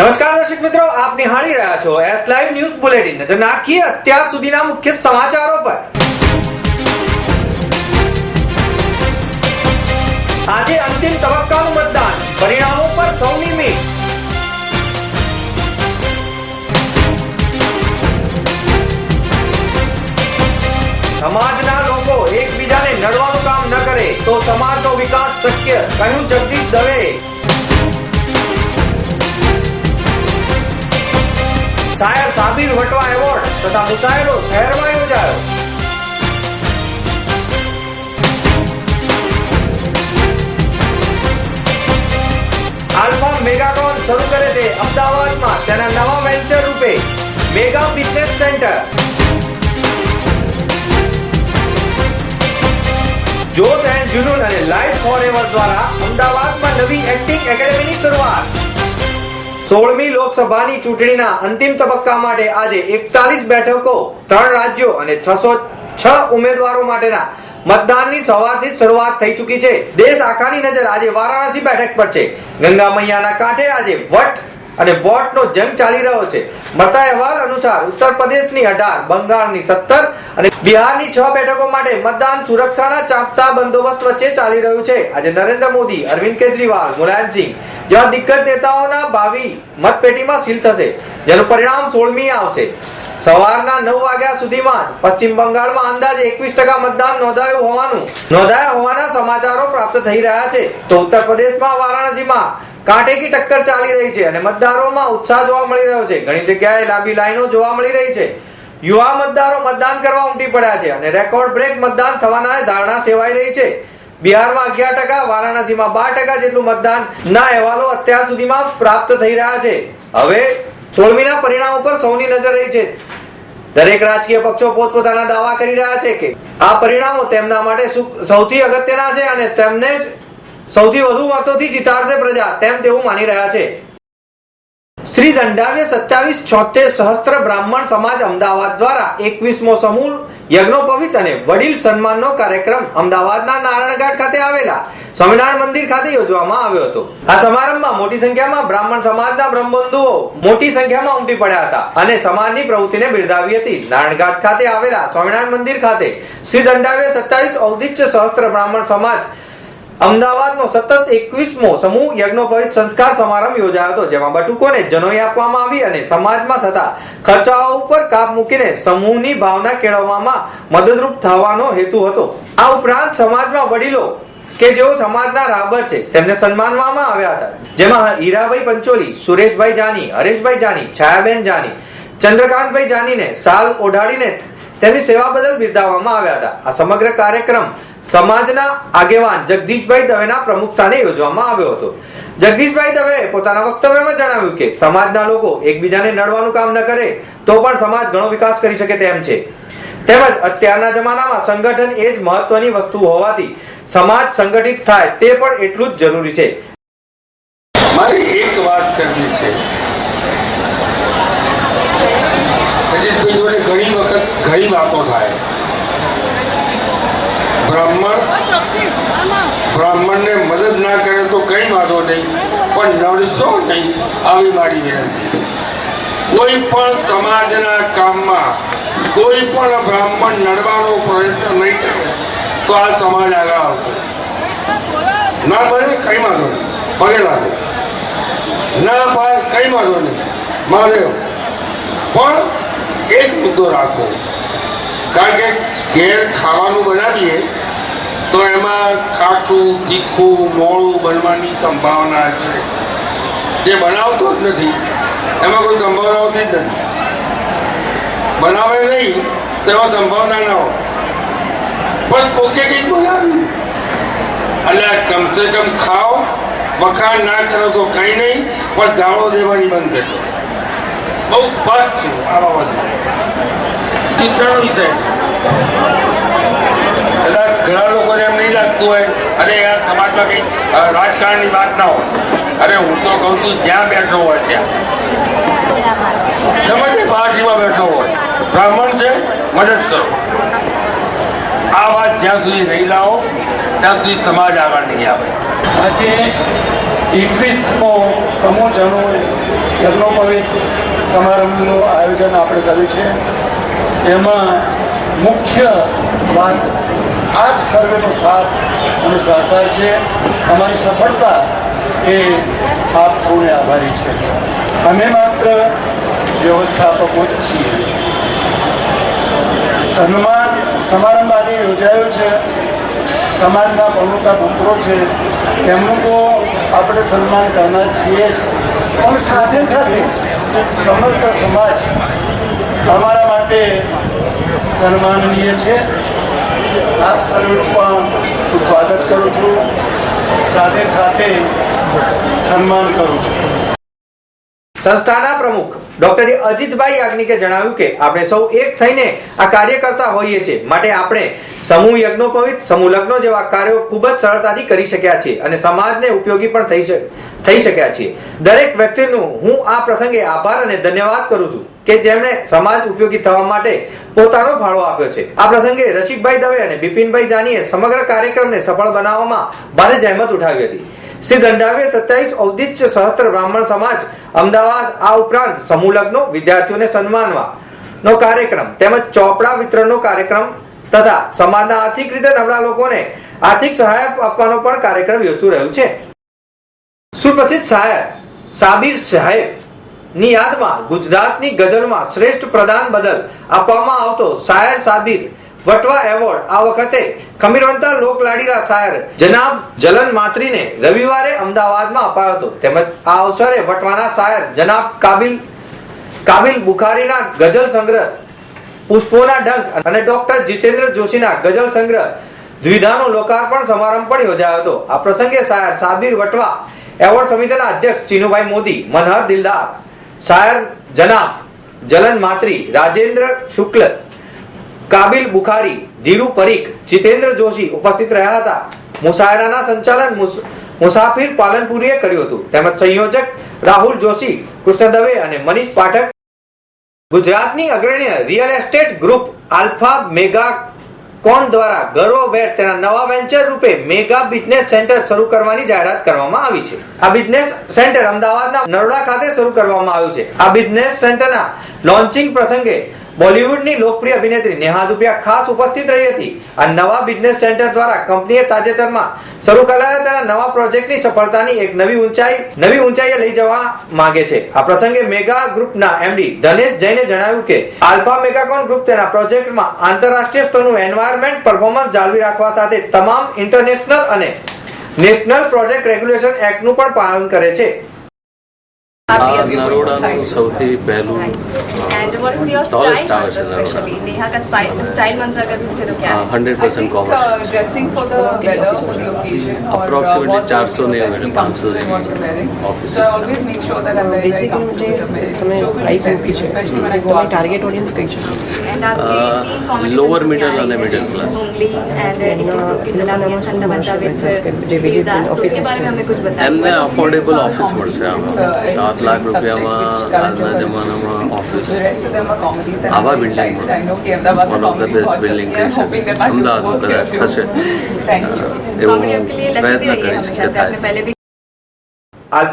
મિત્રો, આપ નિહાળી રહ્યા છો એસ લાઈવ ન્યૂઝ બુલેટિન નજર નાખીએ અત્યાર સુધીના મુખ્ય સમાચારો પર. આજે અંતિમ તબક્કાનું મતદાન. પરિણામો પર સૌની મીટ. સમાજના લોકો એકબીજાને નડવાનું કામ ન કરે તો સમાજનો વિકાસ શક્ય, કહ્યું જગદીશ દવે. શાયર સાબિર વટવા એવોર્ડ તથા મુશાયરો શહેરમાં યોજાયો. આલ્ફા મેગાકોન શરૂ કરે છે અમદાવાદમાં તેના નવા વેન્ચર રૂપે mega business centre. Josh and Junoon અને લાઈફ ફોરએવર દ્વારા અમદાવાદમાં નવી એક્ટિંગ એકેડેમીની શરૂઆત. સોળમી લોકસભાની ચૂંટણીના અંતિમ તબક્કા માટે આજે એકતાલીસ બેઠકો, ત્રણ રાજ્યો અને છસો છ ઉમેદવારો માટેના મતદાનની સવારથી શરૂઆત થઈ ચૂકી છે. દેશ આખાની નજર આજે વારાણસી બેઠક પર છે. ગંગા મૈયાના કાંઠે આજે વટ અને વોટનો જંગ ચાલી રહ્યો છે. મળતા અહેવાલ અનુસાર ઉત્તર પ્રદેશની અઢાર, બંગાળની સત્તર અને બિહારની છ બેઠકો માટે મતદાન સુરક્ષાના ચાંપતા બંદોબસ્ત વચ્ચે ચાલી રહ્યું છે. આજે નરેન્દ્ર મોદી, અરવિંદ કેજરીવાલ મુલાયમસિંહ જેવા દિગ્ગજ નેતાઓના ભાવિ મતપેટીમાં સીલ થશે, જેનું પરિણામ સોળમી આવશે. સવારના નવ વાગ્યા સુધીમાં જ પશ્ચિમ બંગાળમાં અંદાજે એકવીસ ટકા મતદાન નોંધાયું હોવાનું, નોંધાયા હોવાના સમાચારો પ્રાપ્ત થઈ રહ્યા છે. તો ઉત્તર પ્રદેશમાં, વારાણસીમાં કાંટેકી ટક્કર ચાલી રહી છે અને મતદારોમાં ઉત્સાહ જોવા મળી રહ્યો છે. ઘણી જગ્યાએ લાંબી લાઈનો જોવા મળી રહી છે. યુવા મતદારો મતદાન કરવા ઉમટી પડ્યા છે અને રેકોર્ડ બ્રેક મતદાન થવાના ધારણા સેવાઈ રહી છે. બિહારમાં અગિયાર ટકા, વારાણસીમાં બાર ટકા જેટલું મતદાન ના અહેવાલો અત્યાર સુધીમાં પ્રાપ્ત થઈ રહ્યા છે. હવે સોળમીના પરિણામ ઉપર સૌની નજર રહી છે. દરેક રાજકીય પક્ષો પોતપોતાના દાવા કરી રહ્યા છે કે આ પરિણામો તેમના માટે સૌથી અગત્યના છે અને તેમને જ સૌથી વધુ મતોથી જીતાડશે પ્રજા, તેમ તેવું માની રહ્યા છે. શ્રી દંડાવ્ય સત્યાવીસ છોતેર સહસ્ત્ર બ્રાહ્મણ સમાજ અમદાવાદ દ્વારા એકવીસમો સમૂહ યજ્ઞોપવિત અને વડીલ સન્માનનો કાર્યક્રમ અમદાવાદના નારાયણઘાટ ખાતે આવેલા સ્વામિનારાયણ મંદિર ખાતે યોજવામાં આવ્યો હતો. આ સમારંભમાં મોટી સંખ્યામાં બ્રાહ્મણ સમાજના બ્રહ્મબંધુઓ મોટી સંખ્યામાં ઉમટી પડ્યા હતા અને સમાજની પ્રવૃત્તિને બિરદાવી હતી. નારાયણઘાટ ખાતે આવેલા સ્વામિનારાયણ મંદિર ખાતે શ્રી દંડાવ્ય સત્યાવીસ ઔદિત્ય સહસ્ત્ર બ્રાહ્મણ સમાજ અમદાવાદનો સતત એકવીસમો સમૂહ યજ્ઞોપવિત સંસ્કાર સમારંભ યોજાયો હતો, જેમાં બટુકોને જનોઈ આપવામાં આવી અને સમાજમાં થતા ખર્ચાઓ ઉપર કાપ મૂકીને સમૂહની ભાવના કેળવવામાં મદદરૂપ થવાનો હેતુ હતો. આ ઉપરાંત સમાજમાં વડીલો કે જેઓ સમાજના રાબર છે, તેમને સન્માનવામાં આવ્યા હતા. જેમાં હીરાભાઈ પંચોલી, સુરેશભાઈ જાની, હરેશભાઈ જાની, છાયાબેન જાની, ચંદ્રકાંતભાઈ જાનીને સાલ ઓઢાડીને તેમની સેવા બદલ બિરદાવવામાં આવ્યા હતા. આ સમગ્ર કાર્યક્રમ સમાજના આગેવાન જગદીશભાઈ દવેના પ્રમુખ સ્થાને યોજવામાં આવ્યો હતો. જગદીશભાઈ દવે પોતાના વક્તવ્યમાં જણાવ્યું કે, સમાજના લોકો એકબીજાને નડવાનું કામ ન કરે, તો પણ સમાજ ઘણો વિકાસ કરી શકે તેમ છે. તેમજ અત્યારના જમાનામાં સંગઠન એ જ મહત્વની વસ્તુ હોવાથી સમાજ સંગઠિત થાય તે પણ એટલું જ જરૂરી છે. મારી એક વાત કરવી છે. ઘણી ઘણી વાતો થાય. બ્રાહ્મણ બ્રાહ્મણને મદદ ના કરે તો કઈ વાંધો નહીં, પણ નડશો નહીં, આવી મારી વિનંતી કોઈ પણ સમાજના કામમાં કોઈ પણ બ્રાહ્મણ નડવાનો પ્રયત્ન નહીં કરે, તો આ સમાજ આગળ આવશે. ના બને કઈ વાંધો નહીં પગે લાગે. ના ભાઈ કઈ વાંધો નહીં, મારે. પણ એક મુદ્દો રાખો કારણ કે ઘેર ખાવાનું બનાવીએ તો એમાં ખાટું, તીખું મોડું બનવાની સંભાવના છે. જે બનાવતો જ નથી, એમાં કોઈ સંભાવના હોતી જ નથી. બનાવે નહીં તો એમાં સંભાવના ના હોય. પણ કોકે કંઈક બનાવ્યું. એટલે કમસે કમ ખાઓ, વખાણ ના કરો તો કંઈ નહીં, પણ ગાળો દેવાની બંધ કરજો બહુ સ્પષ્ટ છે આ બાબતે. ચિંતાનો વિષય કદાચ ઘણા લોકોને એમ નહીં લાગતું હોય અરે યાર સમાજમાં કંઈ રાજકારણની વાત ના હોય. અરે હું તો કહું છું જ્યાં બેઠો હોય ત્યાં. તમે તે પાર્ટીમાં બેઠો હોય. બ્રાહ્મણ છે મદદ કરો. આ વાત જ્યાં સુધી નહીં લાવો ત્યાં સુધી સમાજ આગળ નહીં આવે. આજે એકવીસમો સમૂહ જનો યજ્ઞોપવિત સમારંભનું આયોજન આપણે કર્યું છે. એમાં મુખ્ય વાત આપ સર્વેનો સાથ અને સહકાર છે. અમારી સફળતા એ આપ સૌને આભારી છે. અમે માત્ર વ્યવસ્થાપકો જ છીએ. સન્માન સમારંભ આજે યોજાયો છે. સમાજના પ્રમુખતા પુત્રો છે. તેમનું તો આપણે સન્માન કરનાર છીએ જ. પણ સાથે સાથે સમગ્ર સમાજ અમારા માટે સન્માનનીય છે. આપ સર્વેનું પણ સ્વાગત કરું છું. સાથે સાથે સન્માન કરું છું. સંસ્થાના પ્રમુખ ડોક્ટર અજીતભાઈ યાજ્ઞિકે જણાવ્યું કે આપણે સૌ એક થઈને આ કાર્ય કરતા હોઈએ છીએ. માટે આપણે સમૂહ યજ્ઞોપવિત સમૂહ લગ્નો જેવા કાર્યો ખૂબ જ સરળતાથી કરી શક્યા છીએ અને સમાજને ઉપયોગી પણ થઈ થઈ શક્યા છીએ. દરેક વ્યક્તિનું હું આ પ્રસંગે આભાર અને ધન્યવાદ કરું છું. કે જેમણે સમાજ ઉપયોગી થવા માટે પોતાનો ફાળો આપ્યો છે. આ પ્રસંગે રસિકભાઈ દવે અને બિપિનભાઈ જાનીએ સમગ્ર કાર્યક્રમને સફળ બનાવવામાં ભારે જહેમત ઉઠાવી હતી. શ્રી દંડાવીએ સત્યાવીસ ઔદિત્ય સહસ્ત્ર બ્રાહ્મણ સમાજ અમદાવાદ આ ઉપરાંત સમૂહ લગ્નો, વિદ્યાર્થીઓને સન્માનવા નો કાર્યક્રમ તેમજ ચોપડા વિતરણનો કાર્યક્રમ તથા સમાજના આર્થિક રીતે નબળા લોકોને આર્થિક સહાય આપવાનો પણ કાર્યક્રમ યોજતું રહ્યું છે. સુપ્રસિદ્ધ શાયર સાબિર સાહેબ ની યાદમાં ગુજરાતની ગઝલમાં શ્રેષ્ઠ પ્રદાન બદલ આપવામાં આવતો શાયર સાબિર વટવા એવોર્ડ આ વખતે ખમીરવંતા લોકલાડીલા શાયર જનાબ જલન માત્રીને રવિવારે અમદાવાદમાં અપાયો હતો. તેમજ આ અવસરે વટવાના શાયર જનાબ કાબિલ કાબિલ બુખારીના ગઝલ સંગ્રહ, પુષ્પોના ડંક અને ડોક્ટર જીતેન્દ્ર જોશીના ગઝલ સંગ્રહ દ્વિધાનો લોકાર્પણ સમારંભ પણ યોજાયો હતો. આ પ્રસંગે શાયર સાબિર વટવા એવોર્ડ સમિતિના અધ્યક્ષ ચીનુભાઈ મોદી, મનહર દિલદાર શાયર જનાબ, જલન માત્રી, રાજેન્દ્ર શુક્લ, કાબિલ બુખારી, ધીરુ પરીખ, જીતેન્દ્ર જોશી ઉપસ્થિત રહ્યા હતા. મુશાયરાના સંચાલન મુસ- મુસાફિર પાલનપુરીએ કર્યું હતું. તેમજ સંયોજક રાહુલ જોશી કૃષ્ણ દવે અને મનીષ પાઠક. ગુજરાતની અગ્રણીય real estate group Alpha Megacon દ્વારા ગર્વભેર તેના નવા વેન્ચર રૂપે મેગા બિઝનેસ સેન્ટર શરૂ કરવાની જાહેરાત કરવામાં આવી છે? આ બિઝનેસ સેન્ટર અમદાવાદના નરોડા ખાતે શરૂ કરવામાં આવ્યું છે. આ બિઝનેસ સેન્ટરના લોન્ચિંગ પ્રસંગે બોલિવૂડની લોકપ્રિય અભિનેત્રી નેહા દુપિયા ખાસ ઉપસ્થિત રહી હતી. આ નવા બિઝનેસ સેન્ટર દ્વારા કંપનીએ તાજેતરમાં શરૂ કરાયેલા તેના નવા પ્રોજેક્ટની સફળતાની એક નવી ઊંચાઈ, નવી ઊંચાઈએ લઈ જવા માંગે છે. આ પ્રસંગે મેગા ગ્રુપના એમડી ધનેશ જૈને જણાવ્યું કે, આલ્ફા મેગાકોન ગ્રુપ તેના પ્રોજેક્ટમાં આંતરરાષ્ટ્રીય સ્તરનું એન્વાયરમેન્ટ, પરફોર્મન્સ જાળવી રાખવા સાથે તમામ ઇન્ટરનેશનલ અને નેશનલ પ્રોજેક્ટ રેગ્યુલેશન એક્ટનું પણ પાલન કરે છે. નરોડાનું સૌથી પહેલું And what is your Tallest style tower mantra છે નરોડા. especially? नेहा का स्पाइ- style mantra अगर पूछे तो क्या है? Hundred I percent think commerce uh, dressing for the weather, for the occasion. or, uh, Approximately what 400 what ને actually એટલે comes 500 with what you're wearing. offices So I છે. always make sure that I'm very, very basically comfortable with it. તમે So good price sense, મૂકી છે especially when I go તમે out. Target audience કઈ છે And आपके Uh, तीन comedy lower films middle क्या અને हैं? middle class. Mungli and uh, इक्कीस तो की सलामी and संता बंता with જે બીજી वीरदास तो उसके offices बारे में हमें कुछ એમને बताइए અફોર્ડેબલ ઓફિસ મળશે આમાં સાત લાખ રૂપિયામાં આજના જમાનામાં office The rest building, one of the best building I'm hoping that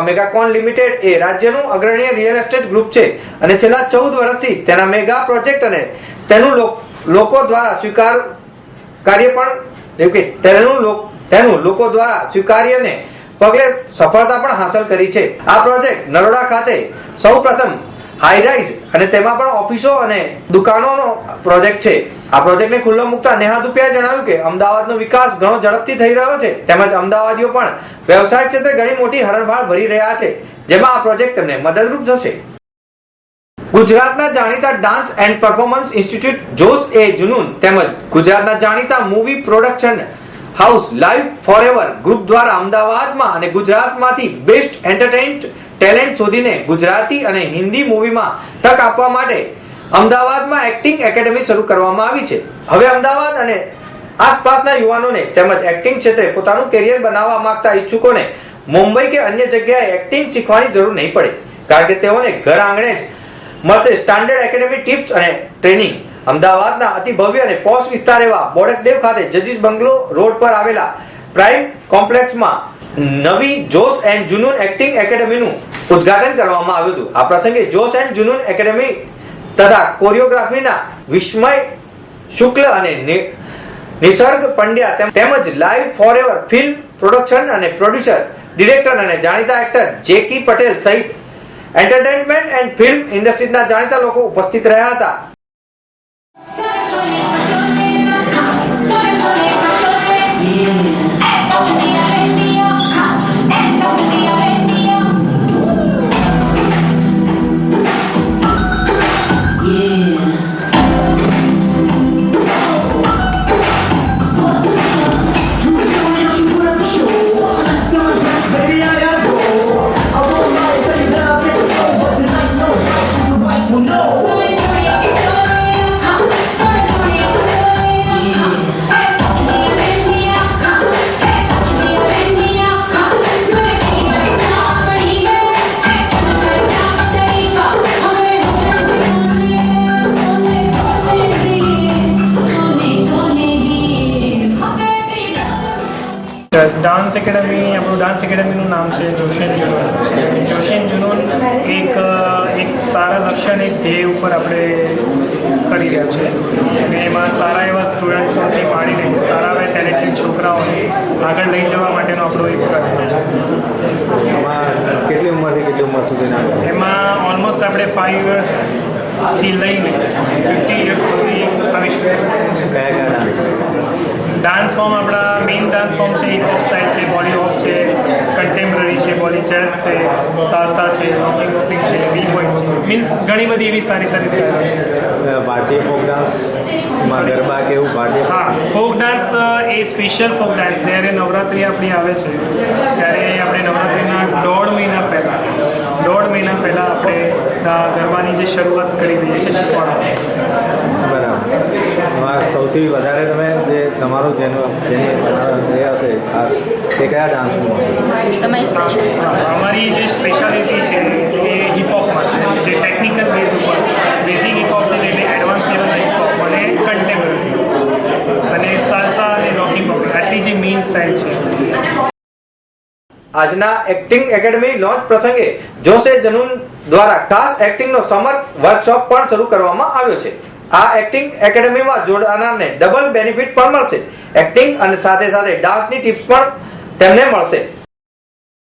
Megacon limited એ રાજ્યનું અગ્રણીય રિયલ એસ્ટેટ ગ્રુપ છે અને છેલ્લા ચૌદ વર્ષથી તેના મેગા પ્રોજેક્ટ અને તેનું લોકો દ્વારા સ્વીકાર કાર્ય પણ તેનું તેનું લોકો દ્વારા સ્વીકાર્યને પગલે સફળતા પણ હાંસલ કરી છે. આ પ્રોજેક્ટ નરોડા ખાતે સૌપ્રથમ પ્રથમ હાઈરાઇઝ અને તેમાં પણ ઓફિસો અને દુકાનોનો પ્રોજેક્ટ છે. આ પ્રોજેક્ટને ખુલ્લો મૂકતા નેહા દુપિયાએ જણાવ્યું કે અમદાવાદનો વિકાસ ઘણો ઝડપથી થઈ રહ્યો છે. તેમજ અમદાવાદીઓ પણ વ્યવસાય ક્ષેત્રે ઘણી મોટી હરણફાળ ભરી રહ્યા છે. જેમાં આ પ્રોજેક્ટ તેમને મદદરૂપ થશે. ગુજરાતના જાણીતા dance and performance institute Josh એ જુનૂન તેમજ ગુજરાતના જાણીતા movie production house live forever group દ્વારા અમદાવાદમાં અને ગુજરાતમાંથી બેસ્ટ એન્ટરટેઇન્ટ ટેલેન્ટ શોધીને ગુજરાતી અને હિન્દી મૂવીમાં તક આપવા માટે અમદાવાદમાં એક્ટિંગ એકેડમી શરૂ કરવામાં આવી છે. હવે અમદાવાદ અને આસપાસના યુવાનોને તેમજ એક્ટિંગ ક્ષેત્રે પોતાનું કેરિયર બનાવવા માંગતા ઈચ્છુકોને મુંબઈ કે અન્ય જગ્યાએ એક્ટિંગ શીખવાની જરૂર નહીં પડે, કારણ કે તેઓને ઘર આંગણે જ મળશે સ્ટાન્ડર્ડ એકેડેમી ટિપ્સ અને ટ્રેનિંગ. અમદાવાદના અતિ ભવ્ય અને પોશ વિસ્તાર એવા બોડકદેવ ખાતે જજીસ બંગલો રોડ પર આવેલા પ્રાઇમ કોમ્પ્લેક્સમાં નવી જોશ એન્ડ જુનૂન એક્ટિંગ એકેડમીનું ઉદ્ઘાટન કરવામાં આવ્યું હતું. આ પ્રસંગે જોશ એન્ડ જુનૂન એકેડમી તથા કોરિયોગ્રાફીના વિસ્મય શુક્લ અને નિસર્ગ પંડ્યા તેમજ live forever film production અને પ્રોડ્યુસર, ડિરેક્ટર અને જાણીતા એક્ટર જેકી પટેલ સહિત એન્ટરટેનમેન્ટ એન્ડ ફિલ્મ ઇન્ડસ્ટ્રીના જાણીતા લોકો ઉપસ્થિત રહ્યા હતા. એકેડમી આપણું ડાન્સ એકેડમીનું નામ છે જોશેન જુનૂન. જોશેન જુનૂન એક એક સારા લક્ષણ એક ધ્યેય ઉપર આપણે કરી રહ્યા છે. અને એમાં સારા એવા સ્ટુડન્ટ્સોથી માંડીને સારા એવા ટેલેન્ટેડ છોકરાઓને આગળ લઈ જવા માટેનો આપણો એક પ્રયત્ન છે. એમાં કેટલી ઉંમરથી કેટલી ઉંમર સુધી? એમાં ઓલમોસ્ટ આપણે ફાઇવ યર્સથી લઈને ફિફ્ટી યર્સ સુધી આવી કયા કયા ડાન્સ ડાન્સ ફોર્મ આપણા મેઇન ડાન્સ ફોર્મ છે હિપ હોપ સ્ટાઇલ છે બોલી હોપ છે કન્ટેમ્પરરી છે બોલી ચેસ છે સાલસા છે રોકિંગ વોકિંગ છે બી પોઈન્ટ છે. મીન્સ ઘણી બધી એવી સારી સારી સ્ટાઇલો છે. ભારતીય ફોક ડાન્સમાં ગરબા કે એવું ભારતીય હા ફોક ડાન્સ એ સ્પેશિયલ ફોક ડાન્સ જ્યારે નવરાત્રિ આપણી આવે છે ત્યારે આપણે નવરાત્રિના દોઢ મહિના પહેલાં દોઢ મહિના પહેલાં આપણે ગરબાની જે શરૂઆત કરી દઈએ છીએ શીખવાડવાની. બરાબર. એમાં સૌથી વધારે તમે જે તમારો જેનું જેની તમારા જે હશે ખાસ તે કયા ડાન્સનું અમારી જે સ્પેશિયાલિટી છે એ હિપહોપમાં છે. જે ટેકનિકલ બેઝ ઉપર બેઝિક હિપહોપથી લઈને એડવાન્સ લેવલના હિપહોપ અને કન્ટેમ્પરરી અને સાલસા અને રોકી પોપ આટલી જે મેઇન સ્ટાઇલ છે. આજના એક્ટિંગ એકેડમી લોન્ચ પ્રસંગે જોશે જનૂન દ્વારા ખાસ એક્ટિંગનો સમર વર્કશોપ પણ શરૂ કરવામાં આવ્યો છે. આ એક્ટિંગ એકેડમીમાં જોડાનારને ડબલ બેનિફિટ પણ મળશે. એક્ટિંગ અને સાથે સાથે ડાન્સની ટિપ્સ પણ તેમને મળશે.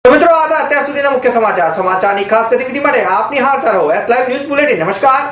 તો મિત્રો, આ હતા અત્યાર સુધીના મુખ્ય સમાચાર. સમાચારની ખાસ ગતિવિધિ માટે આપની હાર રહો. એસ લાઈવ ન્યૂઝ બુલેટિન નમસ્કાર.